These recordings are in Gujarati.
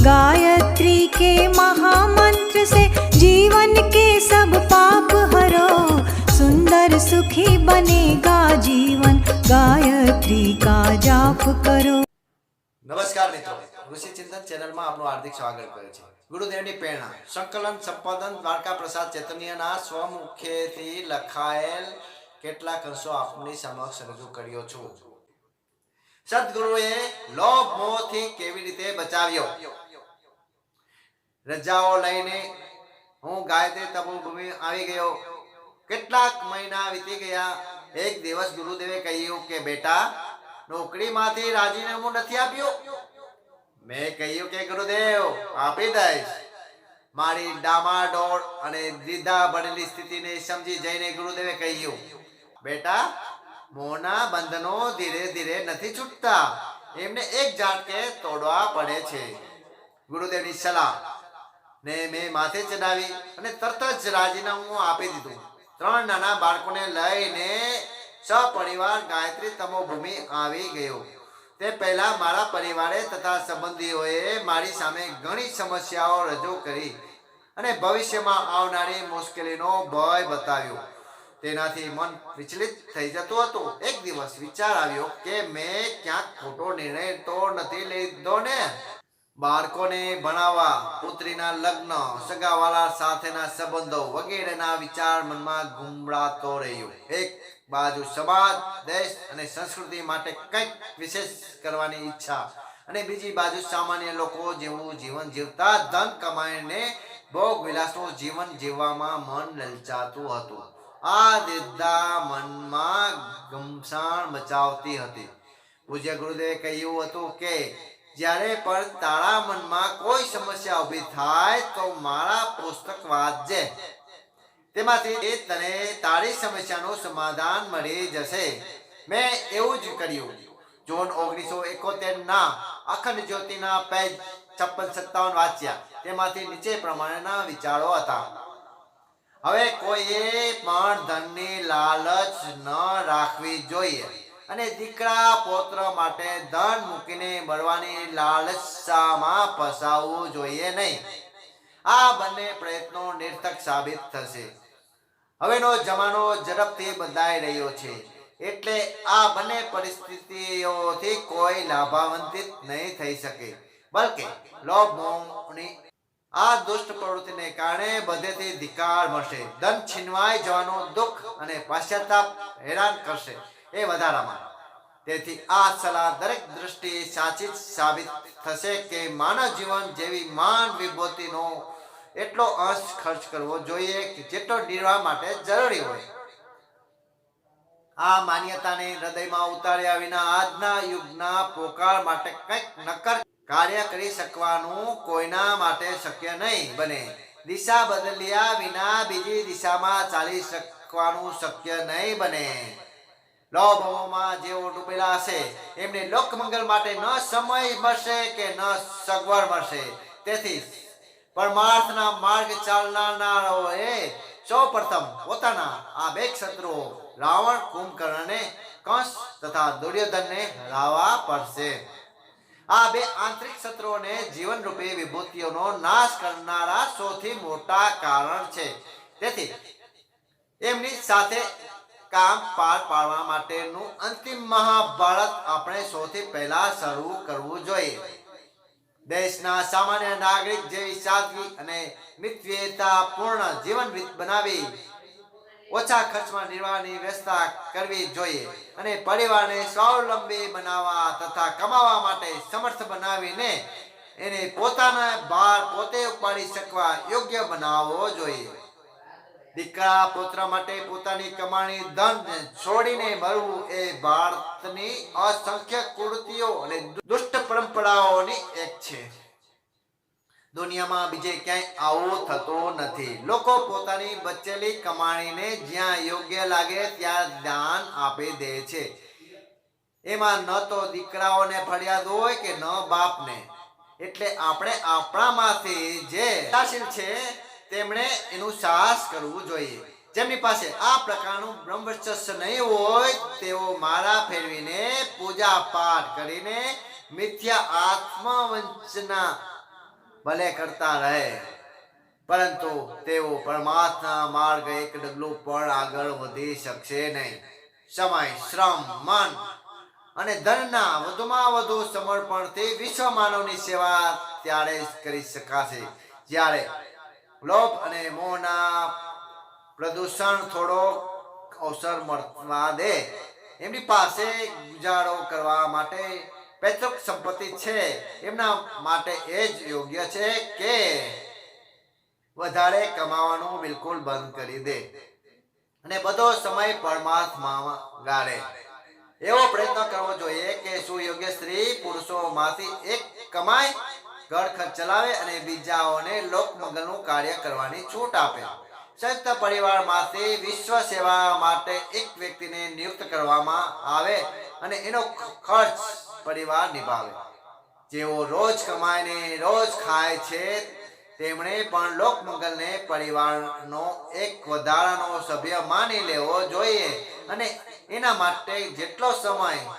गायत्री के महामंत्र से जीवन के सब पाप हरो सुंदर सुखी बनेगा जीवन गायत्री का जाप करो નમસ્કાર મિત્રો ઋષિ ચિંતન ચેનલમાં આપણું હાર્દિક સ્વાગત કરે છે ગુરુદેવની પ્રેરણા સંકલન સંપાદન દ્વારકા પ્રસાદ ચૈતન્યના સ્વમુખેથી લખાયેલ કેટલાક અંશો આપની સમક્ષ રજૂ કર્યો છું સદગુરુએ લોભ મોહથી કેવી રીતે બચાવ્યો રજાઓ લઈને હું ગાયત્રી તપોભૂમિ આવી ગયો. કેટલાક મહિના વીતી ગયા. એક દિવસ ગુરુદેવે કહ્યું કે, બેટા, નોકરીમાંથી રાજીનામું નથી આપ્યું? મેં કહ્યું કે, ગુરુદેવ, આપી દઈશ. મારી ડામાડોળ અને દીધા ભરેલી સ્થિતિને સમજી જઈને ગુરુદેવે કહ્યું, બેટા, મોના બંધનો ધીરે ધીરે નથી છૂટતા. એમને એક ઝાટકે તોડવા પડે છે. ગુરુદેવની સલાહ. ને મેં માથે ચડાવી અને તરત જ રાજીનામું આપી દીધું. ત્રણ નાના બાળકોને લઈને સપરિવાર ગાયત્રી તમોભૂમિ આવી ગયો. તે પહેલા મારા પરિવારે તથા સંબંધીઓએ મારી સામે ઘણી સમસ્યાઓ રજૂ કરી અને ભવિષ્યમાં આવનારી મુશ્કેલીનો ભય બતાવ્યો. તેનાથી મન વિચલિત થઈ જતું હતું. એક દિવસ વિચાર આવ્યો કે મેં ક્યાંક ખોટો નિર્ણય તો નથી લીધો ને? બાળકોને ભણાવવા, પુત્રીના લગ્ન, સગાવાલા સાથેના સંબંધો વગેરેના વિચાર મનમાં ગુમડાતો રહ્યો. એક બાજુ સમાજ, દેશ અને સંસ્કૃતિ માટે કંઈક વિશેષ કરવાની ઈચ્છા અને બીજી બાજુ સામાન્ય લોકો જેવું જીવન જીવતા ધન કમાઈને ભોગ વિલાસનું જીવન જીવવામાં મન લલચાતું હતું. આ દ્વિધા મનમાં ગમસાણ મચાવતી હતી. પૂજ્ય ગુરુદેવે કહ્યું હતું કે જ્યારે પણ તારા મનમાં કોઈ સમસ્યા ઊભી થાય તો મારા પુસ્તક વાંચજે. તેમાંથી એ તને તારી સમસ્યાનું સમાધાન મળી જશે. મેં એવું જ કર્યું. જૂન ઓગણીસો એકોતેર ના અખંડ જ્યોતિના પેજ છપ્પન સત્તાવન વાંચ્યા. તેમાંથી નીચે પ્રમાણેના વિચારો હતા. હવે કોઈએ પણ ધનની લાલચ ન રાખવી જોઈએ. અને દીકરા પોત્ર માટે ધન મૂકીને મળવાની લાલસામાં ફસાવવું જોઈએ નહીં. આ બંને પ્રયત્નો નિર્થક સાબિત થશે. હવેનો જમાનો ઝડપથી બદલાઈ રહ્યો છે. એટલે આ બંને પરિસ્થિતિઓથી કોઈ લાભાવંતિત નહીં થઈ શકે. બલકે, લોભ મોહની આ દુષ્ટ પ્રવૃત્તિને કારણે બધેથી ધિકાર મળશે. ધન છીનવાઈ જવાનું દુઃખ અને પાશ્ચાતાપ હેરાન કરશે. એ વધારામાં. તેથી આ સલાહ દરેક દ્રષ્ટિએ સાચી સાબિત થશે કે માનવ જીવન જેવી માન વિભૂતિનો એટલો અંશ ખર્ચ કરવો જોઈએ કે જેટલો નિર્વાહ માટે જરૂરી હોય. આ માન્યતાને હૃદયમાં ઉતાર્યા વિના આજના યુગના પોકાર માટે કંઈક નક્કર કાર્ય કરી શકવાનું કોઈના માટે શક્ય નહીં બને. દિશા બદલ્યા વિના બીજી દિશામાં ચાલી શકવાનું શક્ય નહીં બને. લોભમાં જેઓ ડૂબેલા હશે, એમને લોકમંગલ માટે ન સમય મળશે કે ન સગવડ મળશે. તેથી પરમાર્થના માર્ગ ચાલનારાઓએ સૌ પ્રથમ પોતાના આ બે શત્રુઓ રાવણ, કુંભકર્ણને કંસ તથા દુર્યોધનને હરાવવા પડશે. આ બે આંતરિક શત્રુઓને જીવન રૂપે વિભૂતિઓનો નાશ કરનારા સૌથી મોટા કારણ છે. તેથી એમની સાથે કામ પાર પાડવા માટેનું અંતિમ મહાભારત આપણે સૌથી પહેલા શરૂ કરવું જોઈએ. દેશના સામાન્ય નાગરિક જેવી સાદગી અને મિતવ્યયતા પૂર્ણ જીવન બનાવી ઓછા ખર્ચમાં નિર્વાહની વ્યવસ્થા કરવી જોઈએ અને પરિવારને સ્વાવલંબી બનાવવા તથા કમાવા માટે સમર્થ બનાવીને એને પોતાના ભાર પોતે ઉપાડી શકવા યોગ્ય બનાવવો જોઈએ. દીકરા પુત્ર માટે પોતાની કમાણી ધન છોડીને મરવું એ ભારતની અસંખ્ય કુર્તિઓ અને દુષ્ટ પરંપરાઓની એક છે. દુનિયામાં બીજે ક્યાંય આવું થતું નથી. લોકો પોતાની બચેલી કમાણીને જ્યાં યોગ્ય લાગે ત્યાં દાન આપી દે છે. એમાં ન તો દીકરાઓને ફરિયાદ હોય કે ન બાપને. એટલે આપણે આપણામાંથી જે છે તેમણે એનું સાહસ કરવું જોઈએ. જેમની પાસે આ પ્રકારનું બ્રહ્મચર્ય નહીં હોય, તેઓ મારા ફેરવીને પૂજા પાઠ કરીને મિથ્યા આત્મવંચના ભલે કરતા રહે. પરંતુ તેઓ પરમાત્મા માર્ગ એક ડગલું પણ આગળ વધી શકશે નહીં. સમય, શ્રમ, મન અને ધનના વધુમાં વધુ સમર્પણથી વિશ્વ માનવની સેવા ત્યારે કરી શકાશે. જ્યારે લોભ અને મોહના પ્રદૂષણ થોડો અવસર મળવા દે. એમની પાસે ગુજારો કરવા માટે પૈતૃક સંપત્તિ છે. એમના માટે એ જ યોગ્ય છે કે વધારે કમાવાનું બિલકુલ બંધ કરી દે અને બધો સમય પરમાત્મામાં ગાળે. એવો પ્રયત્ન કરવો જોઈએ કે સુયોગ્ય સ્ત્રી પુરુષોમાંથી એક કમાય ઘર ચલાવે અને બીજાઓને લોકમંગલનું કાર્ય કરવાની છૂટ આપે. સંયુક્ત પરિવારમાંથી વિશ્વ સેવા માટે એક વ્યક્તિને નિયુક્ત કરવામાં આવે અને એનો ખર્ચ પરિવાર નિભાવે. જેઓ રોજ કમાઈને રોજ ખાય છે, તેમણે પણ લોકમંગલને પરિવારનો એક વધારાનો સભ્ય માની લેવો જોઈએ અને એના માટે જેટલો સમય,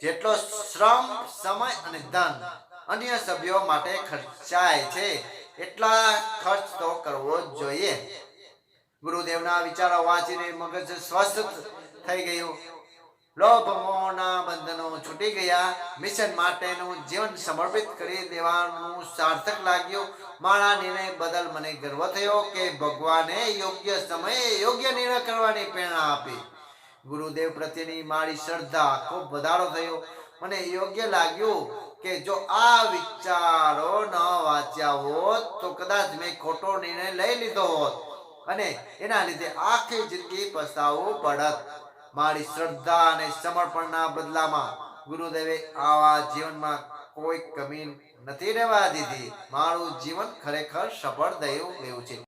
જેટલો શ્રમ, સમય અને ધન અન્ય સભ્યો માટે ખર્ચાય છે. એટલા ખર્ચ તો કરવો જ જોઈએ. ગુરુદેવના વિચારો વાંચીને મગજ સ્વસ્થ થઈ ગયું. લોભ મોહના બંધનો છૂટી ગયા. મિશન માટેનું જીવન સમર્પિત કરી દેવાનું સાર્થક લાગ્યું. મારા નિર્ણય બદલ મને ગર્વ થયો કે ભગવાને યોગ્ય સમયે યોગ્ય નિર્ણય કરવાની પ્રેરણા આપી. ગુરુદેવ પ્રત્યેની મારી શ્રદ્ધા ખૂબ વધારો થયો. મને યોગ્ય લાગ્યું. કે જો આ વિચારો ન વાંચ્યા હોત, તો કદાચ મેં ખોટો નિર્ણય લઈ લીધો હોત. અને એના લીધે આખી જિંદગી પસ્તાવું પડત. મારી શ્રદ્ધા અને સમર્પણના બદલામાં ગુરુદેવે આવા જીવનમાં કોઈ કમી નથી રહેવા દીધી. મારું જીવન ખરેખર સફળ થયું ગયું છે.